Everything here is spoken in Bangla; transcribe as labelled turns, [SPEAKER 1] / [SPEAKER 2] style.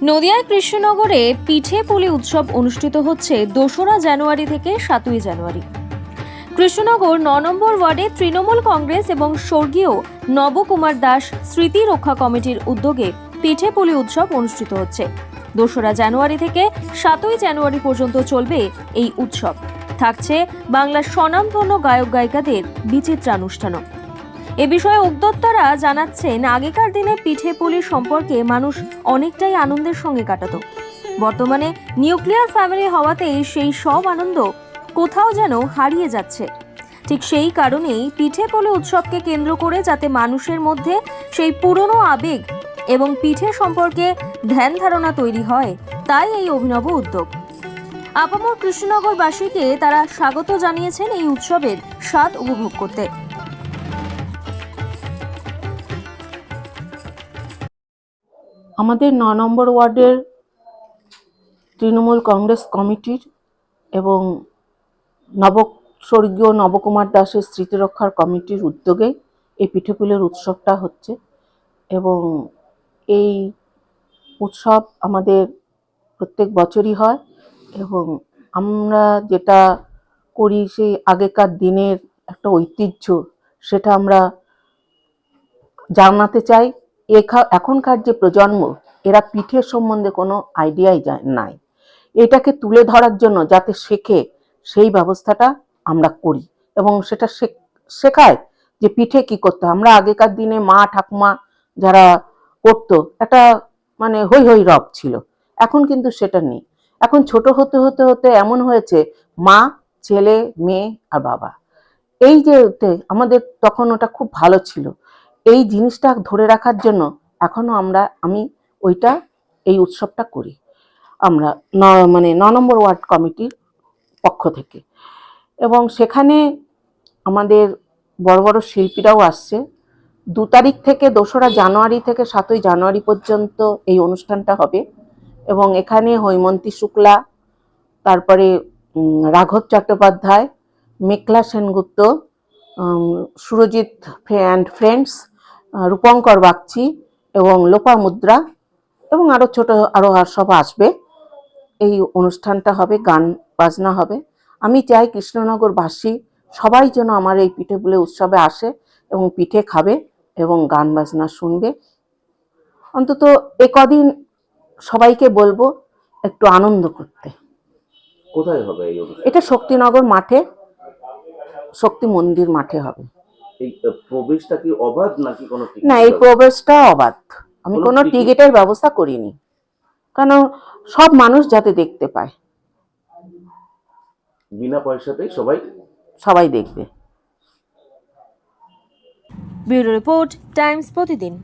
[SPEAKER 1] নদিয়ার কৃষ্ণনগরে পিঠে পুলি উৎসব অনুষ্ঠিত হচ্ছে দোসরা জানুয়ারি থেকে সাতই জানুয়ারি। কৃষ্ণনগর ন নম্বর ওয়ার্ডে তৃণমূল কংগ্রেস এবং স্বর্গীয় নবকুমার দাস স্মৃতি রক্ষা কমিটির উদ্যোগে পিঠে পুলি উৎসব অনুষ্ঠিত হচ্ছে। দোসরা জানুয়ারি থেকে সাতই জানুয়ারি পর্যন্ত চলবে এই উৎসব। থাকছে বাংলার স্বনামধন্য গায়ক গায়িকাদের বিচিত্রানুষ্ঠানও। এ বিষয়ে উদ্যোক্তারা জানাচ্ছেন, আগেকার দিনে পিঠে পুলি সম্পর্কে মানুষ অনেকটাই আনন্দের সঙ্গে কাটাত। বর্তমানে নিউক্লিয়ার ফ্যামিলি হওয়াতেই সেই সব আনন্দ কোথাও যেন হারিয়ে যাচ্ছে। ঠিক সেই কারণেই পিঠে পুলি উৎসবকে কেন্দ্র করে যাতে মানুষের মধ্যে সেই পুরনো আবেগ এবং পিঠে সম্পর্কে ধ্যান ধারণা তৈরি হয়, তাই এই অভিনব উদ্যোগ। আপামর কৃষ্ণনগরবাসীকে তারা স্বাগত জানিয়েছেন এই উৎসবের স্বাদ উপভোগ করতে।
[SPEAKER 2] আমাদের ন নম্বর ওয়ার্ডের তৃণমূল কংগ্রেস কমিটির এবং নব স্বর্গীয় নবকুমার দাসের স্মৃতিরক্ষার কমিটির উদ্যোগে এই পিঠেপুলের উৎসবটা হচ্ছে এবং এই উৎসব আমাদের প্রত্যেক বছরই হয় এবং আমরা যেটা করি সেই আগেকার দিনের একটা ঐতিহ্য, সেটা আমরা জানাতে চাই। এখনকার যে প্রজন্ম, এরা পিঠের সম্বন্ধে কোনো আইডিয়াই নাই। এটাকে তুলে ধরার জন্য যাতে শেখে, সেই ব্যবস্থাটা আমরা করি এবং সেটা শেখ- শেখায় যে পিঠে কি করতে আমরা আগেকার দিনে মা, ঠাকুমা যারা করতো, একটা মানে হই হই রব ছিল। এখন কিন্তু সেটা নেই। এখন ছোট হতে হতে হতে এমন হয়েছে, মা, ছেলে, মেয়ে আর বাবা। এই যে আমাদের তখন ওটা খুব ভালো ছিল। এই জিনিসটা ধরে রাখার জন্য এখনও আমরা, আমি ওইটা, এই উৎসবটা করি। আমরা ন মানে ন নম্বর ওয়ার্ড কমিটির পক্ষ থেকে। এবং সেখানে আমাদের বড় বড় শিল্পীরাও আসছে। দু তারিখ থেকে দোসরা জানুয়ারি থেকে সাতই জানুয়ারি পর্যন্ত এই অনুষ্ঠানটা হবে। এবং এখানে হৈমন্তী শুক্লা, তারপরে রাঘব চট্টোপাধ্যায় মেঘলা সেনগুপ্ত সুরজিৎ অ্যান্ড ফ্রেন্ডস রূপঙ্কর বাগচি এবং লোপা মুদ্রা এবং আরও ছোট আরও আর সব আসবে। এই অনুষ্ঠানটা হবে গান বাজনা হবে। আমি চাই কৃষ্ণনগরবাসী সবাই যেন আমার এই পিঠে পুলে উৎসবে আসে এবং পিঠে খাবে এবং গান বাজনা শুনবে। অন্তত এ কদিন সবাইকে বলব একটু আনন্দ করতে।
[SPEAKER 3] কোথায় হবে
[SPEAKER 2] এটা শক্তিনগর মাঠে শক্তি মন্দির মাঠে হবে।
[SPEAKER 3] এই প্রবেশটা কি অবাধ নাকি কোনো
[SPEAKER 2] না এই প্রবেশটা অবাধ। আমি
[SPEAKER 3] কোনো
[SPEAKER 2] টিকিটের ব্যবস্থা করিনি। কারণ সব মানুষ যাতে দেখতে পায়।
[SPEAKER 3] বিনা পয়সাতেই সবাই
[SPEAKER 2] সবাই দেখবে।
[SPEAKER 1] ব্যুরো রিপোর্ট টাইমস প্রতিদিন।